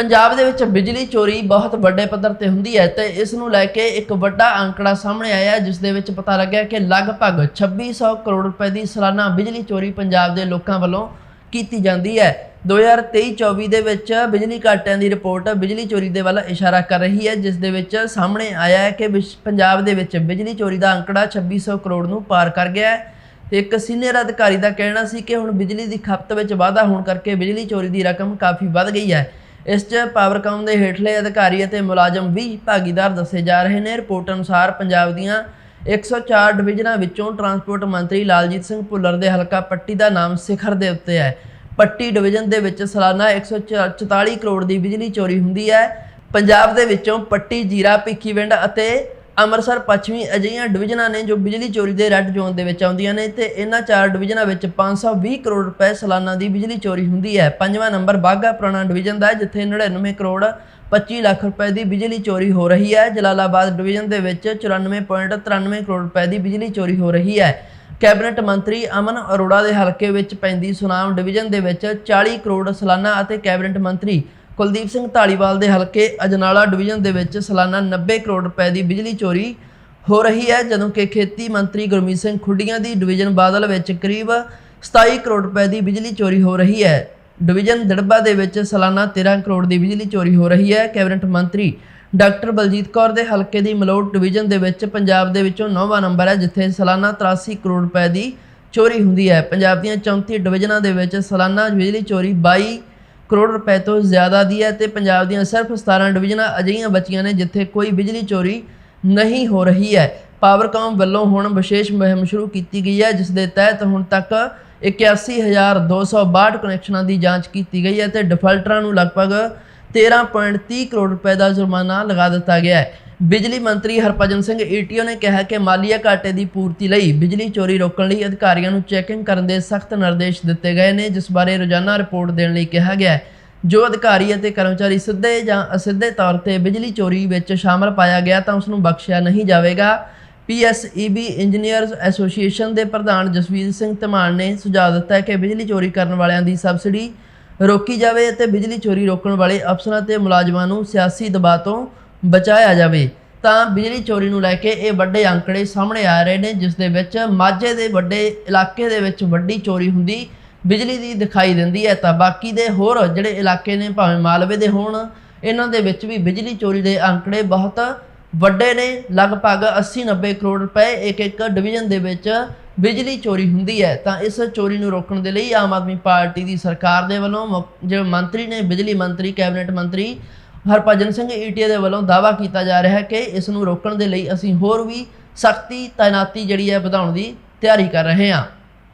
ਪੰਜਾਬ ਦੇ ਵਿੱਚ ਬਿਜਲੀ ਚੋਰੀ ਬਹੁਤ ਵੱਡੇ ਪੱਧਰ ਤੇ ਹੁੰਦੀ ਹੈ ਤੇ ਇਸ ਨੂੰ ਲੈ ਕੇ ਇੱਕ ਵੱਡਾ ਅੰਕੜਾ ਸਾਹਮਣੇ ਆਇਆ ਜਿਸ ਦੇ ਵਿੱਚ ਪਤਾ ਲੱਗਿਆ ਕਿ ਲਗਭਗ 2600 ਕਰੋੜ ਰੁਪਏ ਦੀ ਸਾਲਾਨਾ ਬਿਜਲੀ ਚੋਰੀ ਪੰਜਾਬ ਦੇ ਲੋਕਾਂ ਵੱਲੋਂ ਕੀਤੀ ਜਾਂਦੀ ਹੈ। 2023-24 ਦੇ ਵਿੱਚ ਬਿਜਲੀ ਘਾਟਿਆਂ ਦੀ ਰਿਪੋਰਟ ਬਿਜਲੀ ਚੋਰੀ ਦੇ ਵੱਲ ਇਸ਼ਾਰਾ ਕਰ ਰਹੀ ਹੈ, ਜਿਸ ਦੇ ਵਿੱਚ ਸਾਹਮਣੇ ਆਇਆ ਹੈ ਕਿ ਵਿਸ਼- ਪੰਜਾਬ ਦੇ ਵਿੱਚ ਬਿਜਲੀ ਚੋਰੀ ਦਾ ਅੰਕੜਾ 2600 ਕਰੋੜ ਨੂੰ ਪਾਰ ਕਰ ਗਿਆ ਹੈ ਤੇ ਇੱਕ ਸੀਨੀਅਰ ਅਧਿਕਾਰੀ ਦਾ ਕਹਿਣਾ ਸੀ ਕਿ ਹੁਣ ਬਿਜਲੀ ਦੀ ਖਪਤ ਵਿੱਚ ਵਾਧਾ ਹੋਣ ਕਰਕੇ ਬਿਜਲੀ ਚੋਰੀ ਦੀ ਰਕਮ ਕਾਫੀ ਵੱਧ ਗਈ ਹੈ। ਇਸ 'ਚ ਪਾਵਰਕਾਮ ਦੇ ਹੇਠਲੇ ਅਧਿਕਾਰੀ ਅਤੇ ਮੁਲਾਜ਼ਮ ਵੀ ਭਾਗੀਦਾਰ ਦੱਸੇ ਜਾ ਰਹੇ ਨੇ। ਰਿਪੋਰਟ ਅਨੁਸਾਰ ਪੰਜਾਬ ਦੀਆਂ 104 ਡਿਵੀਜ਼ਨਾਂ ਵਿੱਚੋਂ ਟਰਾਂਸਪੋਰਟ ਮੰਤਰੀ ਲਾਲਜੀਤ ਸਿੰਘ ਭੁੱਲਰ ਦੇ ਹਲਕਾ ਪੱਟੀ ਦਾ ਨਾਮ ਸਿਖਰ ਦੇ ਉੱਤੇ ਹੈ। ਪੱਟੀ ਡਿਵੀਜ਼ਨ ਦੇ ਵਿੱਚ ਸਾਲਾਨਾ 144 ਕਰੋੜ ਦੀ ਬਿਜਲੀ ਚੋਰੀ ਹੁੰਦੀ ਹੈ। ਪੰਜਾਬ ਦੇ ਵਿੱਚੋਂ ਪੱਟੀ ਜੀਰਾ ਭਿੱਖੀਵਿੰਡ ਅਤੇ ਅੰਮ੍ਰਿਤਸਰ ਪੱਛਮੀ ਅਜਿਹੀਆਂ ਡਿਵੀਜ਼ਨਾਂ ਨੇ ਜੋ ਬਿਜਲੀ ਚੋਰੀ ਦੇ ਰੈੱਡ ਜ਼ੋਨ ਦੇ ਵਿੱਚ ਆਉਂਦੀਆਂ ਨੇ ਤੇ ਇਹਨਾਂ ਚਾਰ ਡਿਵੀਜ਼ਨਾਂ ਵਿੱਚ 520 ਕਰੋੜ ਰੁਪਏ ਸਾਲਾਨਾ ਦੀ ਬਿਜਲੀ ਚੋਰੀ ਹੁੰਦੀ ਹੈ। ਪੰਜਵਾਂ ਨੰਬਰ ਬਾਗਾ ਪੁਰਾਣਾ ਡਿਵੀਜ਼ਨ ਦਾ ਹੈ, ਜਿੱਥੇ 99 ਕਰੋੜ 25 ਲੱਖ ਰੁਪਏ ਦੀ ਬਿਜਲੀ ਚੋਰੀ ਹੋ ਰਹੀ ਹੈ। ਜਲਾਲਾਬਾਦ ਡਿਵੀਜ਼ਨ ਦੇ ਵਿੱਚ 94.93 ਕਰੋੜ ਰੁਪਏ ਦੀ ਬਿਜਲੀ ਚੋਰੀ ਹੋ ਰਹੀ ਹੈ। ਕੈਬਨਿਟ ਮੰਤਰੀ ਅਮਨ ਅਰੋੜਾ ਦੇ ਹਲਕੇ ਵਿੱਚ ਪੈਂਦੀ ਸੁਨਾਮ ਡਿਵੀਜ਼ਨ ਦੇ ਵਿੱਚ 40 ਕਰੋੜ ਸਾਲਾਨਾ ਅਤੇ ਕੈਬਨਿਟ ਮੰਤਰੀ ਕੁਲਦੀਪ ਸਿੰਘ ਢਾਲੀਵਾਲ ਦੇ ਹਲਕੇ ਅਜਨਾਲਾ ਡਿਵੀਜ਼ਨ ਦੇ ਵਿੱਚ ਸਾਲਾਨਾ 90 ਕਰੋੜ ਰੁਪਏ ਦੀ ਬਿਜਲੀ ਚੋਰੀ ਹੋ ਰਹੀ ਹੈ, ਜਦੋਂ ਕਿ ਖੇਤੀ ਮੰਤਰੀ ਗੁਰਮੀਤ ਸਿੰਘ ਖੁੱਡੀਆਂ ਦੀ ਡਿਵੀਜ਼ਨ ਬਾਦਲ ਵਿੱਚ ਕਰੀਬ 27 ਕਰੋੜ ਰੁਪਏ ਦੀ ਬਿਜਲੀ ਚੋਰੀ ਹੋ ਰਹੀ ਹੈ। ਡਿਵੀਜ਼ਨ ਦੜਬਾ ਦੇ ਵਿੱਚ ਸਾਲਾਨਾ 13 ਕਰੋੜ ਦੀ ਬਿਜਲੀ ਚੋਰੀ ਹੋ ਰਹੀ ਹੈ। ਕੈਬਨਿਟ ਮੰਤਰੀ ਡਾਕਟਰ ਬਲਜੀਤ ਕੌਰ ਦੇ ਹਲਕੇ ਦੀ ਮਲੋਟ ਡਿਵੀਜ਼ਨ ਦੇ ਵਿੱਚ ਪੰਜਾਬ ਦੇ ਵਿੱਚੋਂ 9ਵਾਂ ਨੰਬਰ ਹੈ, ਜਿੱਥੇ ਸਾਲਾਨਾ 83 ਕਰੋੜ ਰੁਪਏ ਦੀ ਚੋਰੀ ਹੁੰਦੀ ਹੈ। ਪੰਜਾਬ ਦੀਆਂ 34 ਡਿਵੀਜ਼ਨਾਂ ਦੇ ਵਿੱਚ ਸਾਲਾਨਾ ਬਿਜਲੀ ਚੋਰੀ 22 ਕਰੋੜ ਰੁਪਏ ਤੋਂ ਜ਼ਿਆਦਾ ਦੀ ਹੈ ਤੇ ਪੰਜਾਬ ਦੀਆਂ ਸਿਰਫ 17 ਡਿਵੀਜ਼ਨਾਂ ਅਜਿਹੀਆਂ ਬਚੀਆਂ ਨੇ ਜਿੱਥੇ ਕੋਈ ਬਿਜਲੀ ਚੋਰੀ ਨਹੀਂ ਹੋ ਰਹੀ ਹੈ। ਪਾਵਰਕਾਮ ਵੱਲੋਂ ਹੁਣ ਵਿਸ਼ੇਸ਼ ਮੁਹਿੰਮ ਸ਼ੁਰੂ ਕੀਤੀ ਗਈ ਹੈ, ਜਿਸ ਦੇ ਤਹਿਤ ਹੁਣ ਤੱਕ 81262 ਕਨੈਕਸ਼ਨਾਂ ਦੀ ਜਾਂਚ ਕੀਤੀ ਗਈ ਹੈ ਤੇ ਡਿਫਾਲਟਰਾਂ ਨੂੰ ਲਗਭਗ 13.30 ਕਰੋੜ ਰੁਪਏ ਦਾ ਜੁਰਮਾਨਾ ਲਗਾ ਦਿੱਤਾ ਗਿਆ ਹੈ। ਬਿਜਲੀ ਮੰਤਰੀ ਹਰਭਜਨ ਸਿੰਘ ਈਟੀਓ ਨੇ ਕਿਹਾ ਕਿ ਮਾਲੀਆ ਘਾਟੇ ਦੀ ਪੂਰਤੀ ਲਈ ਬਿਜਲੀ ਚੋਰੀ ਰੋਕਣ ਲਈ ਅਧਿਕਾਰੀਆਂ ਨੂੰ ਚੈਕਿੰਗ ਕਰਨ ਦੇ ਸਖਤ ਨਿਰਦੇਸ਼ ਦਿੱਤੇ ਗਏ ਨੇ, ਜਿਸ ਬਾਰੇ ਰੋਜ਼ਾਨਾ ਰਿਪੋਰਟ ਦੇਣ ਲਈ ਕਿਹਾ ਗਿਆ ਹੈ। ਜੋ ਅਧਿਕਾਰੀ ਅਤੇ ਕਰਮਚਾਰੀ ਸਿੱਧੇ ਜਾਂ ਅਸਿੱਧੇ ਤੌਰ ਤੇ ਬਿਜਲੀ ਚੋਰੀ ਵਿੱਚ ਸ਼ਾਮਲ ਪਾਇਆ ਗਿਆ ਤਾਂ ਉਸ ਨੂੰ ਬਖਸ਼ਿਆ ਨਹੀਂ ਜਾਵੇਗਾ। ਪੀਐਸਈਬੀ ਇੰਜੀਨੀਅਰਸ ਐਸੋਸੀਏਸ਼ਨ ਦੇ ਪ੍ਰਧਾਨ ਜਸਵੀਰ ਸਿੰਘ ਧਮਾਨ ਨੇ ਸੁਝਾਅ ਦਿੱਤਾ ਹੈ ਕਿ ਬਿਜਲੀ ਚੋਰੀ ਕਰਨ ਵਾਲਿਆਂ ਦੀ ਸਬਸਿਡੀ ਰੋਕੀ ਜਾਵੇ ਅਤੇ ਬਿਜਲੀ ਚੋਰੀ ਰੋਕਣ ਵਾਲੇ ਅਫਸਰਾਂ ਤੇ ਮੁਲਾਜ਼ਮਾਂ ਨੂੰ ਸਿਆਸੀ ਦਬਾਅ ਤੋਂ ਬਚਾਇਆ ਜਾਵੇ, ਤਾਂ ਬਿਜਲੀ ਚੋਰੀ ਨੂੰ ਲੈ ਕੇ ਇਹ ਵੱਡੇ ਅੰਕੜੇ ਸਾਹਮਣੇ ਆ ਰਹੇ ਨੇ, ਜਿਸ ਦੇ ਵਿੱਚ ਮਾਝੇ ਦੇ ਵੱਡੇ ਇਲਾਕੇ ਦੇ ਵਿੱਚ ਵੱਡੀ ਚੋਰੀ ਹੁੰਦੀ ਬਿਜਲੀ ਦੀ ਦਿਖਾਈ ਦਿੰਦੀ ਹੈ। ਤਾਂ ਬਾਕੀ ਦੇ ਹੋਰ ਜਿਹੜੇ ਇਲਾਕੇ ਨੇ, ਭਾਵੇਂ ਮਾਲਵੇ ਦੇ ਹੋਣ, ਇਹਨਾਂ ਦੇ ਵਿੱਚ ਵੀ ਬਿਜਲੀ ਚੋਰੀ ਦੇ ਅੰਕੜੇ ਬਹੁਤ ਵੱਡੇ ਨੇ। ਲਗਭਗ 80-90 ਕਰੋੜ ਰੁਪਏ ਇੱਕ ਇੱਕ ਡਿਵੀਜ਼ਨ ਦੇ ਵਿੱਚ ਬਿਜਲੀ ਚੋਰੀ ਹੁੰਦੀ ਹੈ। ਤਾਂ ਇਸ ਚੋਰੀ ਨੂੰ ਰੋਕਣ ਦੇ ਲਈ ਆਮ ਆਦਮੀ ਪਾਰਟੀ ਦੀ ਸਰਕਾਰ ਦੇ ਵੱਲੋਂ ਮੁੱਖ- ਜੋ ਮੰਤਰੀ ਨੇ, ਬਿਜਲੀ ਮੰਤਰੀ, ਕੈਬਨਿਟ ਮੰਤਰੀ ਹਰਭਜਨ ਸਿੰਘ ਈਟੀਏ ਦੇ ਵੱਲੋਂ ਦਾਅਵਾ ਕੀਤਾ ਜਾ ਰਿਹਾ ਹੈ ਕਿ ਇਸ ਨੂੰ ਰੋਕਣ ਦੇ ਲਈ ਅਸੀਂ ਹੋਰ ਵੀ ਸਖਤੀ ਤਾਇਨਾਤੀ ਜਿਹੜੀ ਹੈ ਵਧਾਉਣ ਦੀ ਤਿਆਰੀ ਕਰ ਰਹੇ ਹਾਂ।